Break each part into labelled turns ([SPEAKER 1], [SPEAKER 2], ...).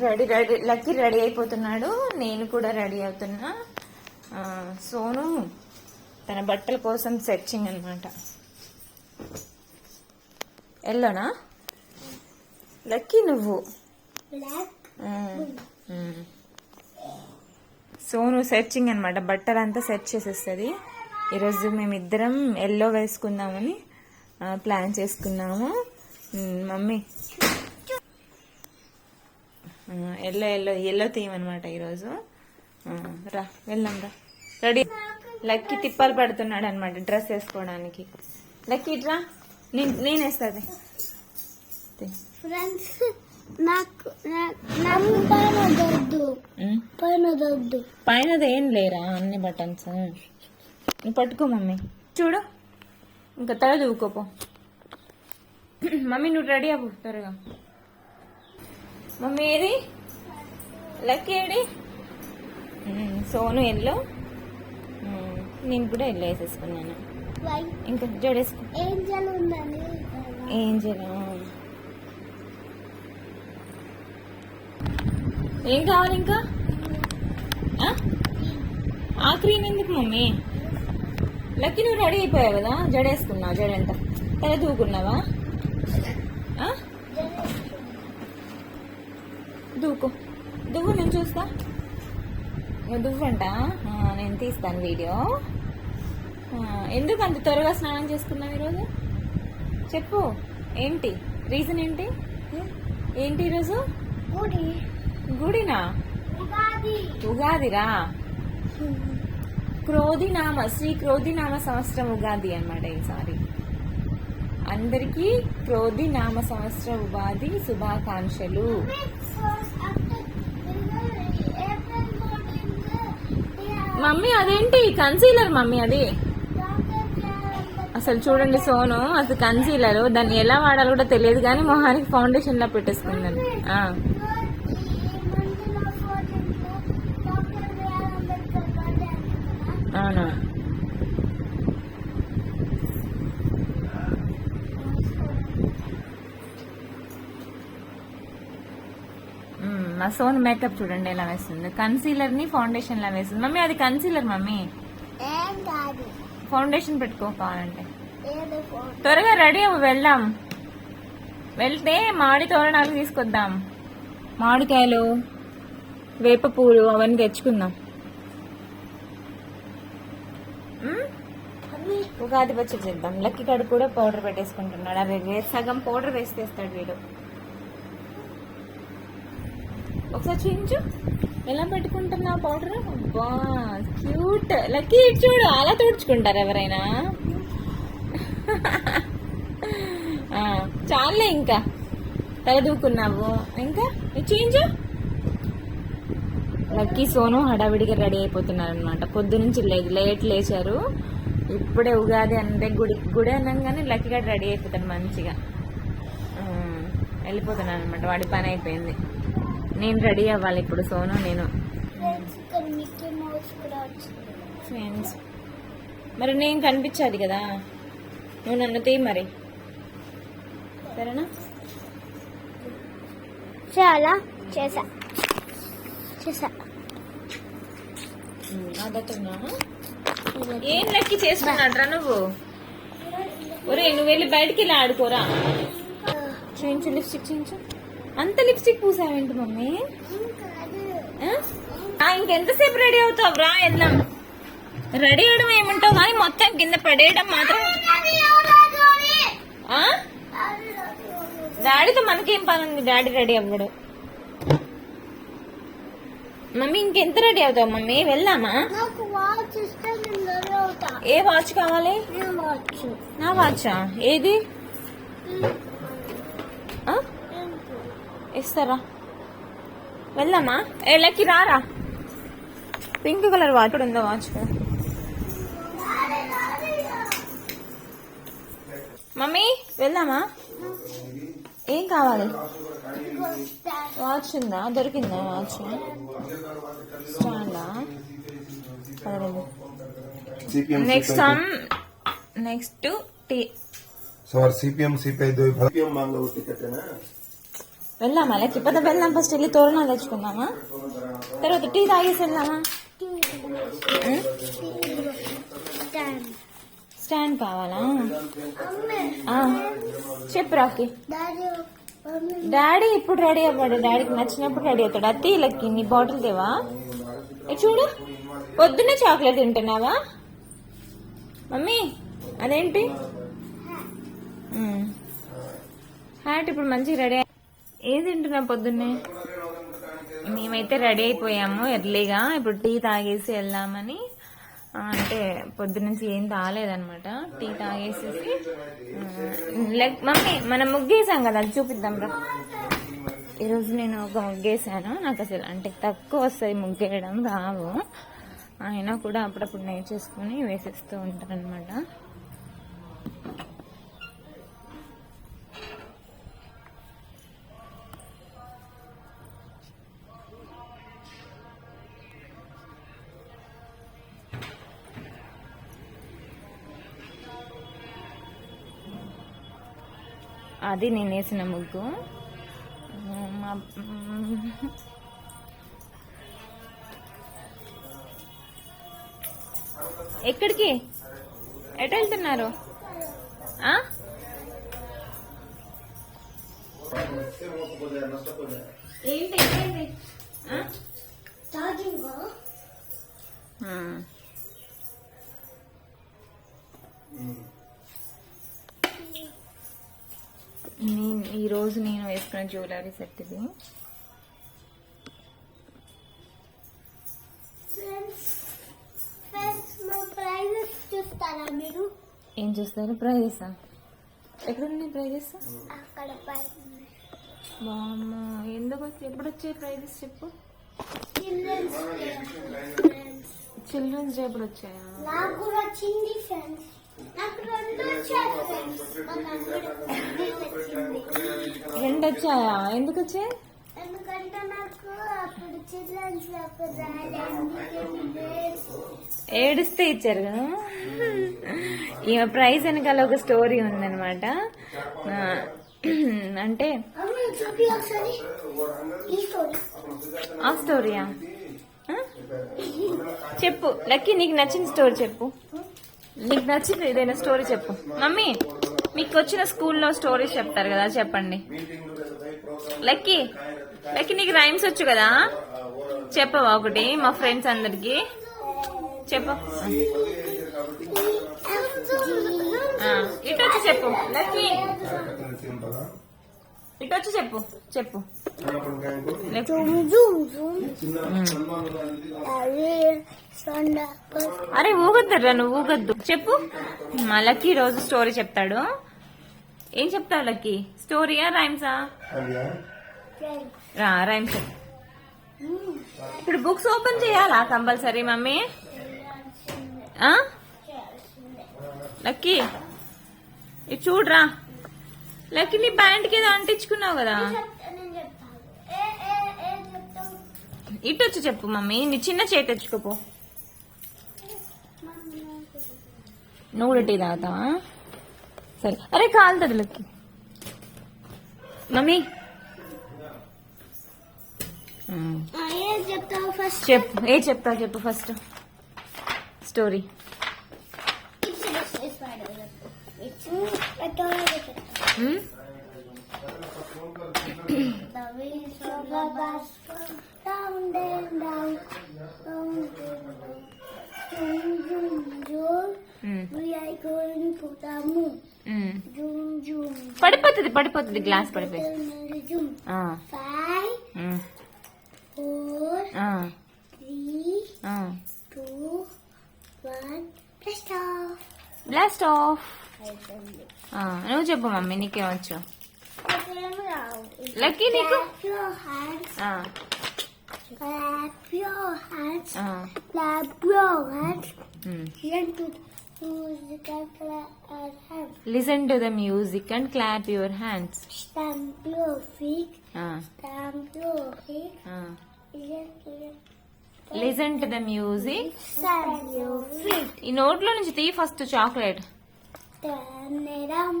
[SPEAKER 1] Ready ready. Lucky ready అయిపోతున్నాడు. నేను కూడా రెడీ అవుతున్నా. సోను తన బట్టల కోసం సెర్చింగ్ అనమాట ఎల్లోనా? లక్కీ నువ్వు. సోను సెర్చింగ్ అనమాట బట్టలంతా సెర్చ్ చేసేస్తుంది. ఈరోజు మేమిద్దరం ఎల్లో వేసుకుందామని ప్లాన్ చేసుకున్నాము. Mummy. Yellow yellow yellow theme అనమాట ఈరోజు. రా వెళ్దాం రా. రెడీ లక్కీ తిప్పాలు పడుతున్నాడు అనమాట డ్రెస్ వేసుకోవడానికి. లక్కీ రా. నేను నేను వేస్తుంది
[SPEAKER 2] ఫ్రెండ్స్ నాకు నా- నాకు పైన దొద్దు పైన దొద్దు
[SPEAKER 1] పైనది ఏం లేరా అన్ని బటన్స్ పట్టుకో మమ్మీ. చూడు. ఇంకా తల దూకోపో మమ్మీ నువ్వు రెడీ అవ్వు త్వరగా. మమ్మీ ఏది? లక్కీ ఏడి సోను ఎల్లో. నేను కూడా ఎల్లో వేసేసుకున్నాను. ఇంకా జడేసుకో.
[SPEAKER 2] ఏంజల్
[SPEAKER 1] ఏం కావాలి ఇంకా? ఆ? క్రీమ్ ఎందుకు మమ్మీ? లక్కీ నువ్వు రెడీ అయిపోయావు కదా? జడేసుకున్నావు? జడంట తల దూకున్నావా? దూకు. దువ్వు నేను చూస్తా. దువ్వంట? ఆ, నేను తీస్తాను వీడియో. ఎందుకు అంత త్వరగా స్నానం చేసుకున్నావు ఈరోజు? చెప్పు. ఏంటి? రీజన్ ఏంటి? ఏంటి ఈరోజు?
[SPEAKER 2] గుడి.
[SPEAKER 1] గుడినా?
[SPEAKER 2] ఉగాది.
[SPEAKER 1] ఉగాదిరా? క్రోధినామ శ్రీ క్రోధినామ సంవత్సరం ఉగాది అన్నమాట ఈసారి అందరికీ క్రోధినామ సంవత్సర ఉగాది శుభాకాంక్షలు. మమ్మీ అదేంటి? కన్సీలర్ మమ్మీ అది. అసలు చూడండి సోను అసలు కన్సీలర్ దాన్ని ఎలా వాడాలో కూడా తెలియదు కానీ మొహానికి ఫౌండేషన్ లా పెట్టేసుకుందని మా సోన్ మేకప్ చూడండి ఎలా వేస్తుంది. కన్సీలర్ని ఫౌండేషన్ లా వేస్తుంది. మమ్మీ అది కన్సీలర్ మమ్మీ. ఫౌండేషన్ పెట్టుకో కావాలంటే. త్వరగా రెడీ అవ్వు వెళ్దాం. వెళ్తే మామిడి తోరణాలు తీసుకొద్దాం. మామిడికాయలు వేప పూలు అవన్నీ తెచ్చుకుందాం? ఉగాది పచ్చడి చేద్దాం. లక్కీ కాడు కూడా పౌడర్ పెట్టేసుకుంటున్నాడు. అరే సగం పౌడర్ వేసేస్తాడు వీడు. ఒకసారి చూపించు. ఎలా పెట్టుకుంటున్నావు పౌడర్? అబ్బా క్యూట్. లక్కీ ఇటు చూడు అలా తుడుచుకుంటారు ఎవరైనా. చాలే ఇంకా. తలదూకున్నావు ఇంకా? ఇది లక్కీ సోను హడావిడిగా రెడీ అయిపోతున్నారు అనమాట పొద్దు నుంచి లేదు లేట్ లేచారు. ఇప్పుడే ఉగాది అంటే గుడి గుడి అనగానే లక్కీ గడ్ రెడీ అయిపోతాడు మంచిగా. వెళ్ళిపోతున్నాను అనమాట వాడి పని అయిపోయింది. నేను రెడీ అవ్వాలి ఇప్పుడు సోను నేను.
[SPEAKER 2] ఫ్రెండ్స్
[SPEAKER 1] మరి నేను కనిపించాలి కదా? నువ్వు నన్ను తీ మరి. సరేనా?
[SPEAKER 2] చాలా చేసా చేసా
[SPEAKER 1] ఏం లెక్కి చేస్తున్నాడ్రా నువ్వు? ఒరే నువ్వు వెళ్ళి బయటికి వెళ్ళి ఆడుకోరా. చూయించు లిప్స్టిక్ చూయించు. అంత లిప్స్టిక్ పూసావేంటి మమ్మీ? ఇంకెంతసేపు రెడీ అవుతావు? రా వెళ్దాం. రెడీ అవడం ఏమంటావు? కానీ మొత్తం కింద పడేయడం మాత్రం? డాడీతో మనకేం పని ఉంది? డాడీ రెడీ అవ్వడు. మమ్మీ ఇంకెంత రెడీ అవుతావు మమ్మీ? వెళ్దామా? ఏ వాచ్ కావాలి? నా వాచా ఏది? ఆ? ఇస్తారా? వెళ్దామా? ఏ లెక్కి రారా? పింక్ కలర్ వాచ్ కూడా ఉందా వాచ్? మమ్మీ వెళ్దామా? ఏం కావాలి? వాచ్ ఉందా? దొరికిందా watch? స్టాండా?
[SPEAKER 3] Next some next tea so CPM CPI ticket
[SPEAKER 1] వెళ్దామా లేకపోతే వెళ్దాం ఫస్ట్ వెళ్ళి తోరణాలు తెచ్చుకుందామా? తర్వాత టీ తాగేసి వెళ్దామా స్టాండ్ కావాలా? చెప్పు రాకి
[SPEAKER 2] డాడీ
[SPEAKER 1] ఇప్పుడు రెడీ అవ్వడు. డాడీకి నచ్చినప్పుడు రెడీ అవుతాడు. అత్తి లక్కి నీ బాటిల్ దేవా? చూడు. పొద్దున్నే చాక్లెట్ తింటున్నావా? మమ్మీ అదేంటి? హ్యాట్ ఇప్పుడు మంచిగా రెడీ ఏది తింటున్నా పొద్దున్నే? మేమైతే రెడీ అయిపోయాము ఎర్లీగా. ఇప్పుడు టీ తాగేసి వెళ్దామని అంటే పొద్దునుంచి ఏం తాగలేదనమాట టీ తాగేసేసి లైక్ మమ్మీ మనం ముగ్గేసాం కదా అది చూపిద్దాం రా. ఈరోజు నేను ఒక ముగ్గేసాను. నాకు అసలు అంటే తక్కువ వస్తుంది ముగ్గేయడం రావు. అయినా కూడా అప్పుడప్పుడు నేర్చేసుకుని వేసేస్తూ ఉంటాను అది నేను వేసిన ముగ్గు. మా ఎక్కడికి? ఎటు వెళ్తున్నారు? ఏంటి? నేను వేసుకున్న జ్యువెలరీ సెట్ ఇది. ఏం చూస్తారు? ప్రైజెస్ ఎక్కడ ఉన్నాయి ప్రైజెస్ బామ్మ ఎందుకు వచ్చి- ఎప్పుడు వచ్చాయి ప్రైజెస్ చెప్పు?
[SPEAKER 2] చిల్డ్రన్స్
[SPEAKER 1] డే ఎప్పుడు వచ్చాయా
[SPEAKER 2] నాకు కూడా వచ్చింది ఫ్రెండ్స్ నాకు రెండు వచ్చాయి ఫ్రెండ్స్ మా తమ్ముడు వచ్చింది
[SPEAKER 1] రెండు వచ్చాయా ఎందుకు వచ్చాయి ఏడిస్తే ఇచ్చారు కదా? ఈ ప్రైజ్ వెనకాల ఒక స్టోరీ ఉందన్నమాట. ఆ, అంటే ఆ స్టోరీయా? చెప్పు. లక్కీ నీకు నచ్చిన స్టోరీ చెప్పు. నీకు నచ్చింది ఏదైనా స్టోరీ చెప్పు. మమ్మీ మీకు వచ్చిన స్కూల్లో స్టోరీస్ చెప్తారు కదా చెప్పండి. లక్కీ లక్కీ నీకు రైమ్స్ వచ్చు కదా? చెప్పవా ఒకటి మా ఫ్రెండ్స్ అందరికి? చెప్ప. ఇటు వచ్చి చెప్పు. లక్కీ ఇటు వచ్చి చెప్పు చెప్పు.
[SPEAKER 2] అరే
[SPEAKER 1] ఊగొద్దురా నువ్వు ఊగొద్దు. చెప్పు. మా లక్కీ రోజు స్టోరీ చెప్తాడు. ఏం చెప్తావు లక్కీ? స్టోరీయా రైమ్సా రా రైమ్స్ ఇప్పుడు బుక్స్ ఓపెన్ చేయాలా కంపల్సరీ మమ్మీ? ఆ? లక్కీ ఇది చూడరా. లక్కీ నీ బ్యాండ్కి ఏదో అంటించుకున్నావు కదా.
[SPEAKER 2] నేను చెప్తాను ఏ ఏ ఏ చెప్తావు?
[SPEAKER 1] ఇటు వచ్చి చెప్పు మమ్మీ నీ చిన్న చేతి తెచ్చుకోపో. నువ్వు టీ తాగుతావా? సరే. అరే కాలుతుంది లక్కి. మమ్మీ. చెప్పు. ఏ చెప్తావు చెప్పు ఫస్ట్. స్టోరీ. ఉమ్, ఉమ్, ఉమ్. పడిపోతుంది పడిపోతుంది గ్లాస్ పడిపోయి ah,
[SPEAKER 2] five
[SPEAKER 1] um,
[SPEAKER 2] four
[SPEAKER 1] ah,
[SPEAKER 2] three
[SPEAKER 1] ah.
[SPEAKER 2] Two one press off
[SPEAKER 1] blast off
[SPEAKER 2] అయిపోయింది
[SPEAKER 1] ఆ, నువ్వు చెప్పు మమ్మీ నీకేమొచ్చు లక్కీ నీకు.
[SPEAKER 2] Listen to the music and clap your hands stamp your feet. Listen to the
[SPEAKER 1] listen to the music
[SPEAKER 2] stamp your feet.
[SPEAKER 1] ఈ నోట్లో నుంచి తీ first chocolate
[SPEAKER 2] Turn it on,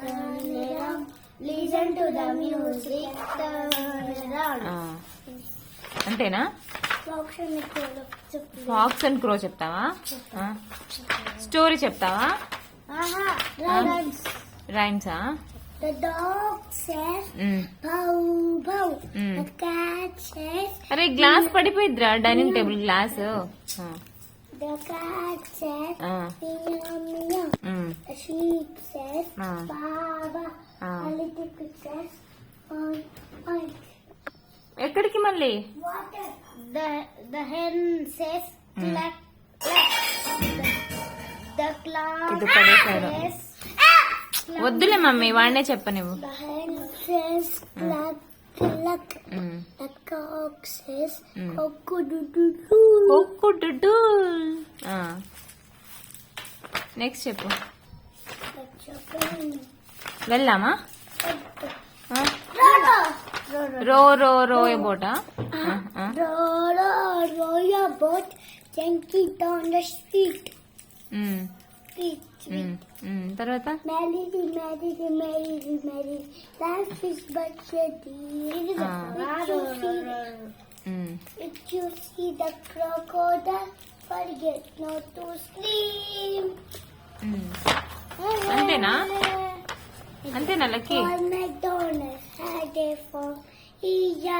[SPEAKER 2] turn it on. Listen to the music. Turn.
[SPEAKER 1] అంతేనా
[SPEAKER 2] and the crow చెప్పు.
[SPEAKER 1] Fox and crow చెప్తావా story చెప్తావా. రైమ్సా
[SPEAKER 2] The dog says bow bow.
[SPEAKER 1] Mm.
[SPEAKER 2] The cat says
[SPEAKER 1] అరే glass పడిపోయిద్దిరా dining table
[SPEAKER 2] glass cat says meow meow. The sheep says
[SPEAKER 1] Ah.
[SPEAKER 2] baba.
[SPEAKER 1] Ah.
[SPEAKER 2] The little pig says oink oink.
[SPEAKER 1] ఎక్కడికి మళ్ళీ
[SPEAKER 2] says
[SPEAKER 1] Mm.
[SPEAKER 2] cluck cluck. The, the cloud
[SPEAKER 1] ఇది
[SPEAKER 2] says
[SPEAKER 1] వద్దులే mummy వాడినే చెప్పనివ్వు
[SPEAKER 2] the hen says cluck The cock says
[SPEAKER 1] Mm. Next చెప్పు
[SPEAKER 2] The chicken.
[SPEAKER 1] వెళ్దామా ఆ?
[SPEAKER 2] Rodo.
[SPEAKER 1] Row row row a బోటా
[SPEAKER 2] Rodo, row your boat gently down the street. Street, street.
[SPEAKER 1] తర్వాత
[SPEAKER 2] Merrily, merrily, merrily, merrily. Life is but a deed.
[SPEAKER 1] Ah.
[SPEAKER 2] If you see,
[SPEAKER 1] um.
[SPEAKER 2] if you see the crocodile, forget not to sleep.
[SPEAKER 1] Um. అంతేనా? అంతేనా lucky
[SPEAKER 2] Paul McDonald had a farm. E-ya,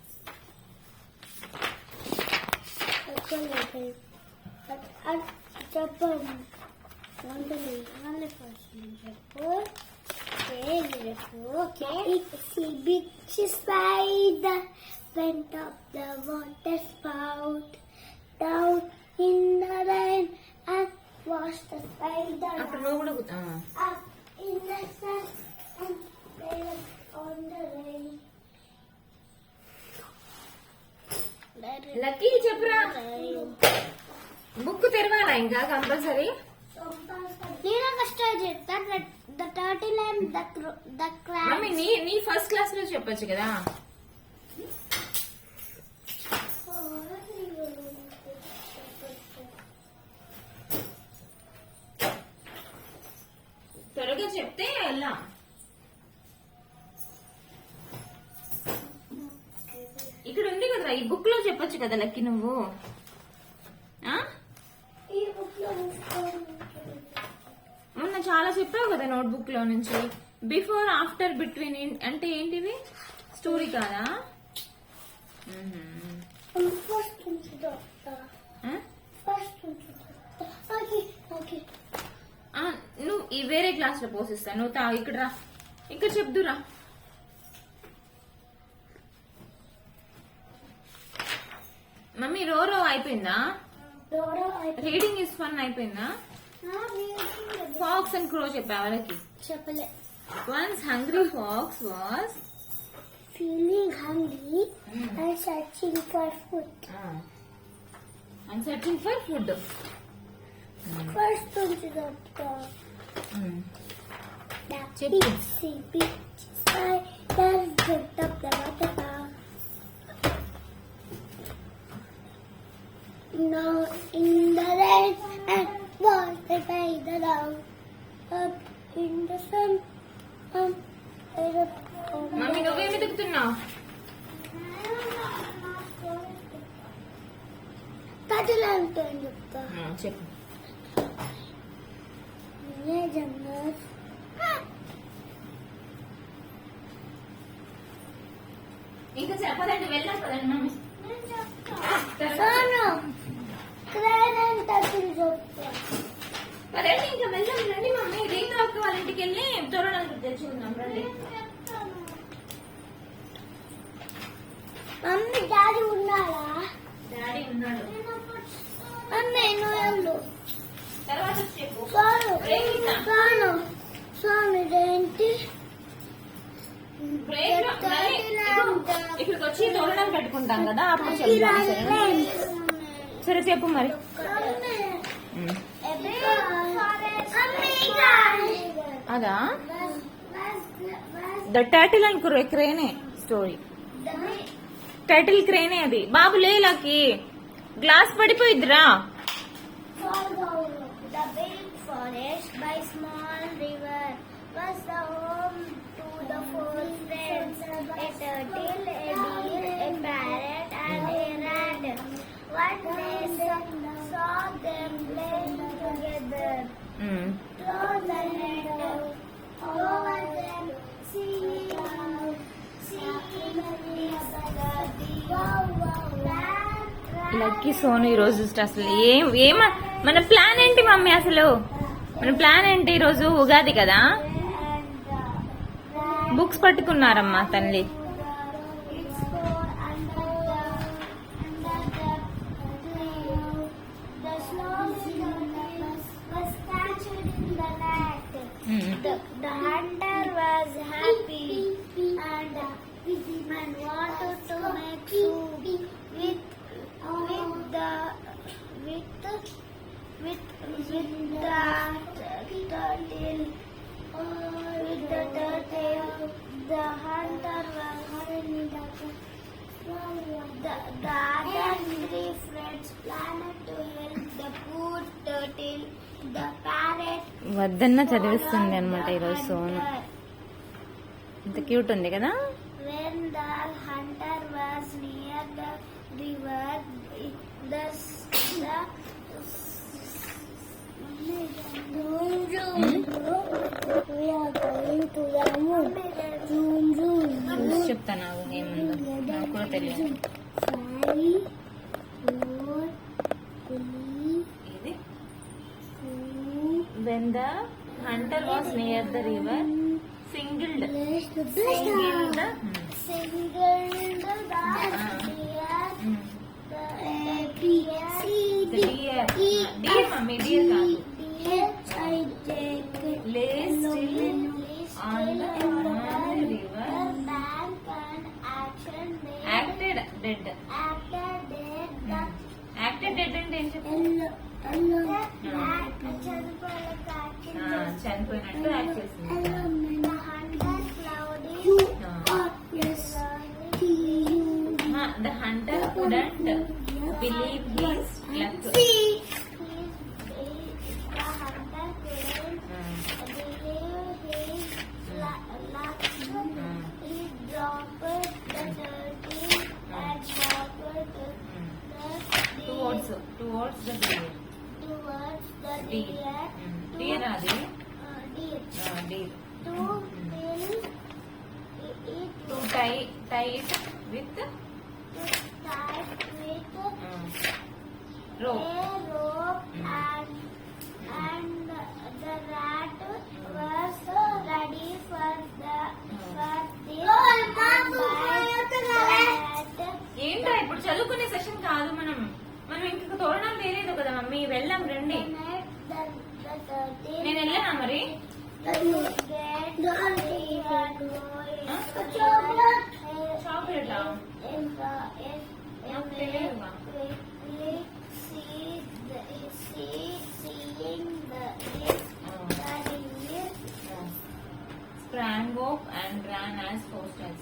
[SPEAKER 2] Equilibrium. But at spider went up the water spout down in the rain and washed the spider
[SPEAKER 1] up,
[SPEAKER 2] up in the sun and on the rain.
[SPEAKER 1] Lucky చెప్పురా. Book తెరవాలా ఇంకా compulsory?
[SPEAKER 2] నేను ఒక story చెప్తా the turtle and the the
[SPEAKER 1] mummy నీ నీ first క్లాస్లో చెప్పొచ్చు కదా? త్వరగా చెప్తే వెళ్ళాం ఈ బుక్లో చెప్పొచ్చు కదా లక్కీ నువ్వు? మొన్న చాలా చెప్పావు కదా నోట్ బుక్లో నుంచి. బిఫోర్ ఆఫ్టర్ బిట్వీన్ అంటే ఏంటివి? స్టోరీ కాదా? ఆ, నువ్వు ఈ వేరే క్లాస్లో పోసిస్తా నువ్వు ఇక్కడ రా. ఇక్కడ చెప్దురా. మమ్మీ రో రో అయిపోయిందా. రీడింగ్ ఇస్ ఫన్ అయిపోయిందా. ఫాక్స్ అండ్ క్రో చెప్పా వాళ్ళకి
[SPEAKER 2] చెప్పలే.
[SPEAKER 1] Once hungry fox was
[SPEAKER 2] feeling hungry and searching for food
[SPEAKER 1] and searching for food
[SPEAKER 2] first నుంచి
[SPEAKER 1] చెప్పు.
[SPEAKER 2] Itsy bitsy spider jumped up the water. Now in the rain and was the spider down. Up in the sun and
[SPEAKER 1] mummy నువ్వేమి దిగుతున్నావు
[SPEAKER 2] కథలు అంటే చెప్తా
[SPEAKER 1] చెప్పు
[SPEAKER 2] నిజంగా
[SPEAKER 1] ఇంకా చెప్పదండి వెళ్ళాం కదండి మమ్మీ
[SPEAKER 2] సోను క్రేన్ అంటే కథలు చెప్తా
[SPEAKER 1] రండి ఇంకా వెళ్దాం రండి మమ్మీ. రీతా అక్క వాళ్ళ ఇంటికి వెళ్ళి తోరణాలు తెచ్చుకుందాం రండి.
[SPEAKER 2] మమ్మీ డాడీ ఉన్నారా?
[SPEAKER 1] డాడీ ఉన్నాడు.
[SPEAKER 2] వెళ్ళు.
[SPEAKER 1] తర్వాత చెప్పు.
[SPEAKER 2] సోను. సోను
[SPEAKER 1] ఇప్పుడు ఇక్కడికి వచ్చి తోరణం పెట్టుకుంటాం కదా అప్పుడు చెప్తాను సరే చెప్పు మరి. ద టైటిల్ అండ్ క్రేనే స్టోరీ టైటిల్ క్రేనే అది. బాబు లేలాకి గ్లాస్ పడిపోయిద్దిరా.
[SPEAKER 4] The big saw them playing together. Throw the net over them, rat,
[SPEAKER 1] Lucky Sonu ఈ రోజు అసలు ఏం ఏమ మన ప్లాన్ ఏంటి మమ్మీ అసలు మన ప్లాన్ ఏంటి ఈ రోజు ఉగాది కదా బుక్స్ పట్టుకున్నారమ్మా తల్లి
[SPEAKER 4] with with with the turtle. With the turtle, the hunter was the, the other three friends planned to help the poor turtle, the parrot,
[SPEAKER 1] వద్దన్న చదివిస్తుంది అనమాట ఈరోజు సోను ఇంత క్యూట్ ఉంది కదా
[SPEAKER 4] When the hunter was near the river, the,
[SPEAKER 1] చూసి చెప్తాను ఏముందో నాకు కూడా తెలియదు ఇది when the hunter was near the river
[SPEAKER 4] singled the
[SPEAKER 1] singled
[SPEAKER 4] Single the deer, the A, B, C, D,
[SPEAKER 1] dear
[SPEAKER 4] E,
[SPEAKER 1] dear mummy dear కాదు
[SPEAKER 4] deer, I take it.
[SPEAKER 1] లే
[SPEAKER 4] Yellow,
[SPEAKER 1] still
[SPEAKER 4] yellow,
[SPEAKER 1] on the
[SPEAKER 4] still
[SPEAKER 1] on the
[SPEAKER 4] on the
[SPEAKER 1] river.
[SPEAKER 4] bank and action there.
[SPEAKER 1] Acted dead
[SPEAKER 4] After that, the
[SPEAKER 1] acted dead అంటే ఏం చెప్పు
[SPEAKER 4] yellow, yellow, act- చనిపోయాక action
[SPEAKER 1] ఆ,
[SPEAKER 4] చేస్తుంది.
[SPEAKER 1] చనిపోయినట్టు act చేసింది
[SPEAKER 4] The hunter cloudy.
[SPEAKER 1] Ah.
[SPEAKER 4] Yes.
[SPEAKER 1] the hunter couldn't believe his luck
[SPEAKER 4] See. The hunter couldn't believe his luck. He dropped the turkey and dropped the
[SPEAKER 1] towards towards the deer
[SPEAKER 4] towards the
[SPEAKER 1] డియర్
[SPEAKER 4] deer.
[SPEAKER 1] Deer అది
[SPEAKER 4] Uh, deer.
[SPEAKER 1] Deer
[SPEAKER 4] To will it
[SPEAKER 1] to tie tie it with
[SPEAKER 4] to tie with
[SPEAKER 1] రో
[SPEAKER 4] a rope and and the rat was ready for the for this rat
[SPEAKER 1] ఏంటో ఇప్పుడు చదువుకునే session కాదు మనం మనం ఇంకొక తోరణం వేరేదో కదా మమ్మీ వెళ్ళాం రండి
[SPEAKER 4] net the the thirteen
[SPEAKER 1] నేను వెళ్ళానా మరి
[SPEAKER 4] get the
[SPEAKER 1] Huh?
[SPEAKER 4] chocolate
[SPEAKER 1] chocolate
[SPEAKER 4] in the if
[SPEAKER 1] నాకు
[SPEAKER 4] if
[SPEAKER 1] తెలియదుగా.
[SPEAKER 4] quickly see the see seeing the if the deer
[SPEAKER 1] sprang off and ran as fast as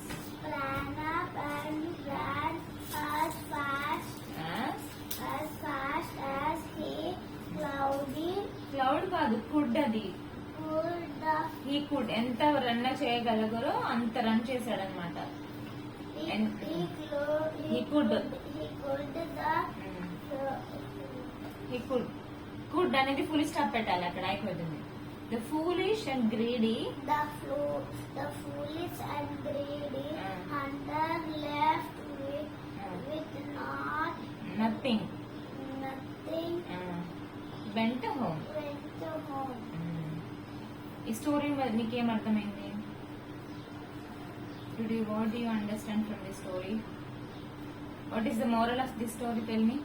[SPEAKER 4] ran up and ran as fast
[SPEAKER 1] as
[SPEAKER 4] as fast as he cloudy
[SPEAKER 1] cloud కాదు could అది
[SPEAKER 4] could the
[SPEAKER 1] ఈ could ఎంత run చేయగలగరో అంత run చేశాడు అనమాట
[SPEAKER 4] he,
[SPEAKER 1] And-
[SPEAKER 4] he, clo-
[SPEAKER 1] he could.
[SPEAKER 4] he could the
[SPEAKER 1] ఈ could could అనేది ఫుల్ స్టాప్ పెట్టాలి అక్కడ అయిపోతుంది The foolish and greedy
[SPEAKER 4] the flo the foolish and greedy
[SPEAKER 1] Ah.
[SPEAKER 4] hunter left with
[SPEAKER 1] Ah.
[SPEAKER 4] with not
[SPEAKER 1] nothing
[SPEAKER 4] nothing
[SPEAKER 1] went home
[SPEAKER 4] went to home.
[SPEAKER 1] ఈ story నీకేం అర్థమైంది do you what
[SPEAKER 4] you understand from the story what
[SPEAKER 1] is the moral
[SPEAKER 4] of the story tell
[SPEAKER 1] me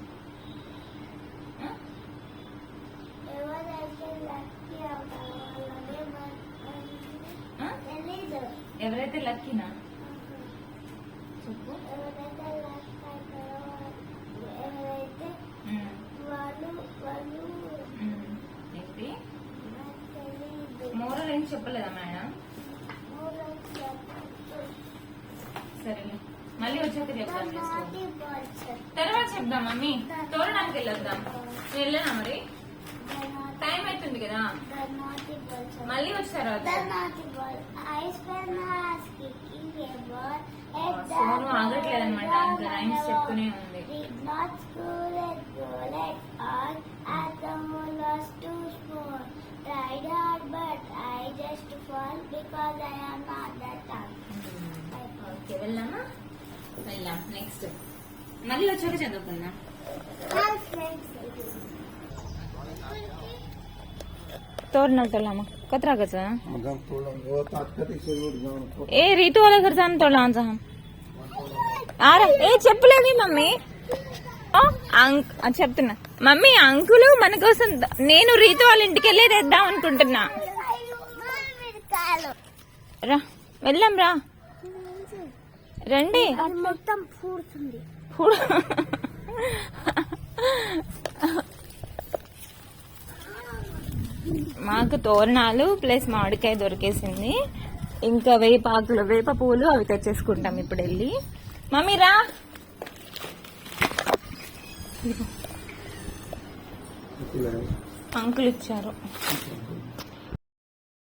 [SPEAKER 4] వాళ్ళు
[SPEAKER 1] ఉమ్. ఏంటి. Moral ఏం చెప్పలేదా madam
[SPEAKER 4] చెప్పు.
[SPEAKER 1] సరేలే మళ్ళీ వచ్చాక చెప్తాం
[SPEAKER 4] The
[SPEAKER 1] చేసుకో.
[SPEAKER 4] naughty boy చెప్పు.
[SPEAKER 1] తర్వాత చెప్దాం మమ్మీ తోరణానికి వెళ్ళొద్దాం వెళ్ళనా మరి టైం అవుతుంది కదా. మళ్ళీ వచ్చి తర్వాత
[SPEAKER 4] The naughty boy. I spent my house kicking a ball at the
[SPEAKER 1] Sonu ఆగట్లేదన్నమాట ఇంకా రైమ్స్ చెప్తూనే ఉంది.
[SPEAKER 4] Tried hard, but I just fall because I am not that tough.
[SPEAKER 1] Okay వెళ్ళామా వెళ్ళాం నెక్స్ట్ మళ్ళీ వచ్చాక చదువుకుందాం
[SPEAKER 4] friends.
[SPEAKER 1] तोरणा तोलामा कतरा गच
[SPEAKER 3] मग तुला हो तात्कालिक शेवट जाऊन
[SPEAKER 1] ఏ రీతు వాళ్ళ దగ్గర జాను తోలా ఆరా ఏ చెప్పలేది మమ్మీ ఆ, అంక్ ఆ, చెప్తున్నా మమ్మీ అంకులు మన కోసం ద- నేను రీతు వాళ్ళ ఇంటికి వెళ్ళి తెద్దాం అనుకుంటున్నా రా వెళ్ళాం రా రండి
[SPEAKER 4] అది మొత్తం పూడుతుంది
[SPEAKER 1] చూడు. మాకు తోరణాలు ప్లస్ మామిడికాయ దొరికేసింది. ఇంకా వేపాకులు వేప పూలు అవి తెచ్చేసుకుంటాం ఇప్పుడు వెళ్ళి. మమ్మీ రా. అంకులు ఇచ్చారు.